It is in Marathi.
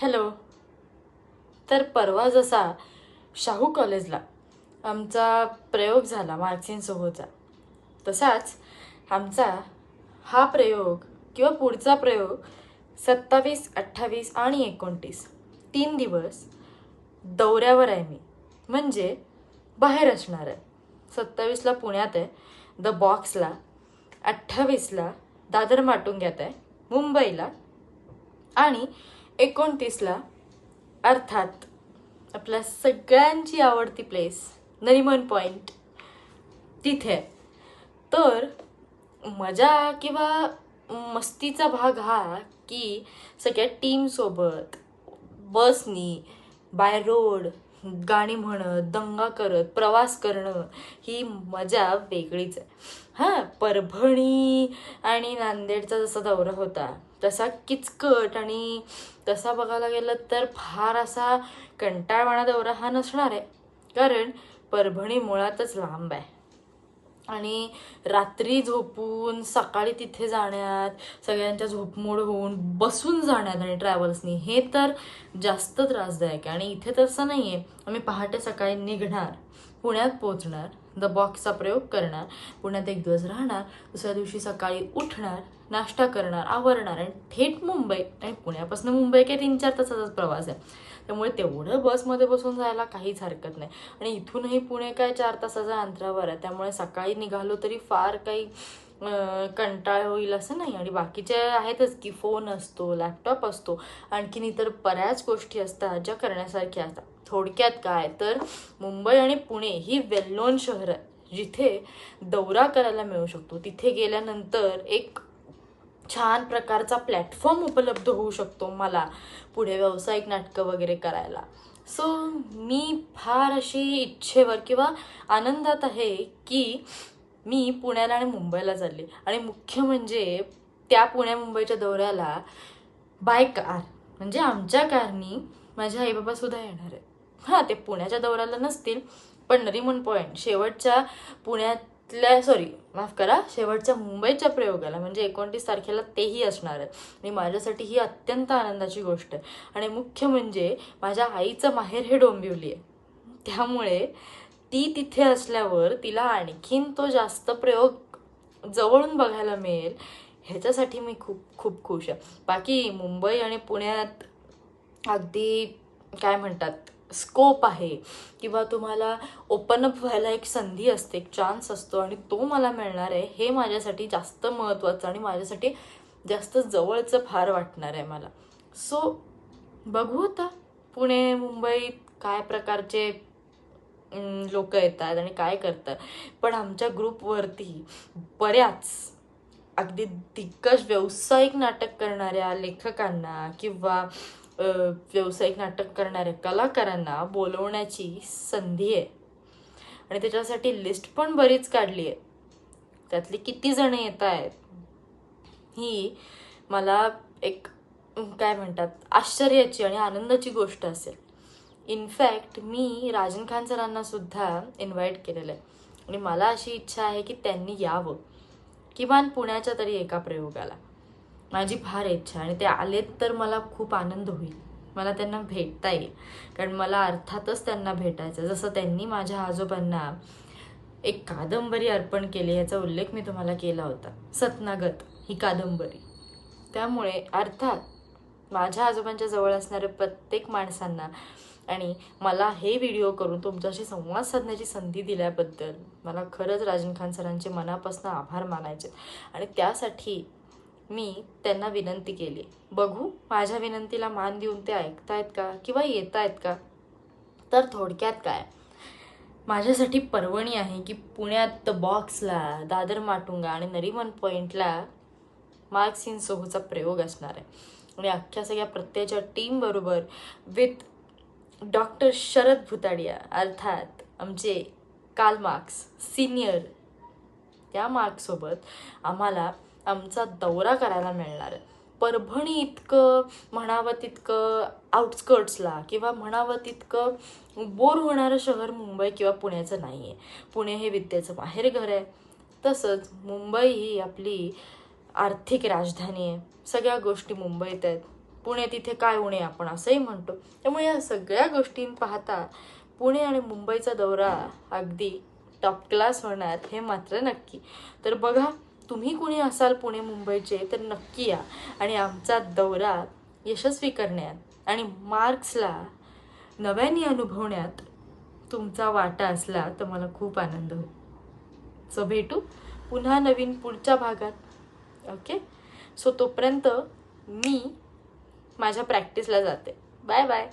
हॅलो. तर परवा जसा शाहू कॉलेजला आमचा प्रयोग झाला मार्क्सिनसोबतचा तसाच आमचा हा प्रयोग किंवा पुढचा प्रयोग सत्तावीस अठ्ठावीस आणि एकोणतीस तीन दिवस दौऱ्यावर आहे मी. म्हणजे बाहेर असणार आहे. सत्तावीसला पुण्यात आहे द बॉक्सला अठ्ठावीसला दादर माटुंग्यात आहे मुंबईला आणि एकोणतीसला अर्थात आपल्या सगळ्यांची आवडती प्लेस नरिमन पॉईंट तिथे. तर मजा किंवा मस्तीचा भाग हा की सगळ्या टीमसोबत बसनी बाय रोड गाणी म्हणत दंगा करत प्रवास करणं ही मजा वेगळीच आहे. हां परभणी आणि नांदेडचा जसा दौरा होता तसा किचकट आणि तसा बघायला गेलं तर फार असा कंटाळवाणा दौरा हा नसणार आहे. कारण परभणी मुळातच लांब आहे. आणि रात्री झोपून सकाळी तिथे जाण्यात सगळ्यांच्या झोपमोड होऊन बसून जाण्यात आणि ट्रॅव्हल्सनी हे तर जास्त त्रासदायक आहे. आणि इथे तसं नाही आहे आम्ही पहाटे सकाळी निघणार पुण्यात पोहोचणार द बॉक्सचा प्रयोग करणार. पुण्यात एक दिवस राहणार दुसऱ्या दिवशी सकाळी उठणार नाश्ता करणार आवरणार आणि थेट मुंबई. आणि पुण्यापासून मुंबई काही तीन चार तासाचाच प्रवास आहे. त्यामुळे तेवढं बसमध्ये बसून जायला काहीच हरकत नाही. आणि इथूनही पुणे काय चार तासाच्या अंतरावर आहे. त्यामुळे सकाळी निघालो तरी फार काही कंटाळ होईल असं नाही. आणि बाकीचे आहेतच की फोन असतो लॅपटॉप असतो. आणखीन इतर बऱ्याच गोष्टी असतात ज्या करण्यासारख्या असतात. थोडक्यात काय? तर मुंबई आणि पुणे ही वेल नोन शहरं आहे जिथे दौरा करायला मिळू शकतो. तिथे गेल्यानंतर एक छान प्रकारचा प्लॅटफॉर्म उपलब्ध होऊ शकतो मला पुढे व्यावसायिक नाटकं वगैरे करायला. सो मी फार अशी इच्छेवर किंवा आनंदात आहे की मी पुण्याला आणि मुंबईला चालले. आणि मुख्य म्हणजे त्या पुण्या मुंबईच्या दौऱ्याला बाय कार म्हणजे आमच्या कारनी माझे आईबाबासुद्धा येणार आहेत. हां ते पुण्याच्या दौऱ्याला नसतील. पण नरिमन पॉईंट शेवटच्या पुण्यातल्या सॉरी माफ करा शेवटच्या मुंबईच्या प्रयोगाला म्हणजे एकोणतीस तारखेला तेही असणार आहेत. आणि माझ्यासाठी ही अत्यंत आनंदाची गोष्ट आहे. आणि मुख्य म्हणजे माझ्या आईचं माहेर हे डोंबिवली आहे. त्यामुळे ती तिथे असल्यावर तिला आणखीन तो जास्त प्रयोग जवळून बघायला मिळेल ह्याच्यासाठी मी खूप खूप खुश आहे. बाकी मुंबई आणि पुण्यात अगदी काय म्हणतात स्कोप आहे किंवा तुम्हाला ओपन अप व्हायला एक संधी असते एक चान्स असतो आणि तो मला मिळणार आहे हे माझ्यासाठी जास्त महत्त्वाचं आणि माझ्यासाठी जास्त जवळचं फार वाटणार आहे मला. सो बघू आता पुणे मुंबईत काय प्रकारचे लोक येतात आणि काय करतात. पण आमच्या ग्रुपवरती बऱ्याच अगदी दिग्गज व्यावसायिक नाटक करणाऱ्या लेखकांना किंवा व्यावसायिक नाटक करणाऱ्या कलाकारांना बोलवण्याची संधी आहे. आणि त्याच्यासाठी लिस्ट पण बरीच काढली आहे. त्यातली किती जण येत आहेत? ही मला एक काय म्हणतात आश्चर्याची आणि आनंदाची गोष्ट असेल. इनफॅक्ट मी राजन खान सरांना सुद्धा इन्व्हाइट केलेलं आहे. आणि मला अशी इच्छा आहे की त्यांनी यावं. किमान पुण्याच्या तरी एका प्रयोगाला. माझी फार इच्छा आणि ते आलेत तर मला खूप आनंद होईल. मला त्यांना भेटता येईल. कारण मला अर्थातच त्यांना भेटायचं जसं त्यांनी माझ्या आजोबांना एक कादंबरी अर्पण केली याचा उल्लेख मी तुम्हाला केला होता. सतनागत ही कादंबरी. त्यामुळे अर्थात माझ्या आजोबांच्या जवळ असणाऱ्या प्रत्येक माणसांना आणि मला हे व्हिडिओ करून तुमच्याशी संवाद साधण्याची संधी दिल्याबद्दल मला खरंच राजन खान सरांचे मनापासून आभार मानायचे आणि त्यासाठी मी त्यांना विनंती केली. बघू माझ्या विनंतीला मान देऊन ते ऐकतायत का किंवा येत आहेत का? तर थोडक्यात काय? माझ्यासाठी पर्वणी आहे की पुण्यात द बॉक्सला दादर माटुंगा आणि नरीमन पॉईंटला मार्क्स इन सोहूचा प्रयोग असणार आहे. आणि अख्ख्या सगळ्या प्रत्येच्या टीमबरोबर विथ डॉक्टर शरद भुताडिया अर्थात आमचे काल मार्क्स सिनियर त्या मार्क्ससोबत आम्हाला आमचा दौरा करायला मिळणार. आहे परभणी इतकं म्हणावं तितकं आउटस्कर्ट्सला किंवा म्हणावं तितकं बोर होणारं शहर मुंबई किंवा पुण्याचं नाही आहे पुणे हे विद्येचं माहेरघर आहे. तसंच मुंबई ही आपली आर्थिक राजधानी आहे. सगळ्या गोष्टी मुंबईत आहेत. पुणे तिथे काय उणे आपण असंही म्हणतो. त्यामुळे या सगळ्या गोष्टी पाहता पुणे आणि मुंबईचा दौरा अगदी टॉप क्लास होणार हे मात्र नक्की. तर बघा तुम्ही कुणी असाल पुणे मुंबईचे तर नक्की या. आणि आमचा दौरा यशस्वी करण्यात आणि मार्क्सला नव्याने अनुभवण्यात तुमचा वाटा असला तर मला खूप आनंद होईल. सो भेटू पुन्हा नवीन पुढच्या भागात. ओके सो तोपर्यंत मी माझ्या प्रॅक्टिसला जाते. Bye bye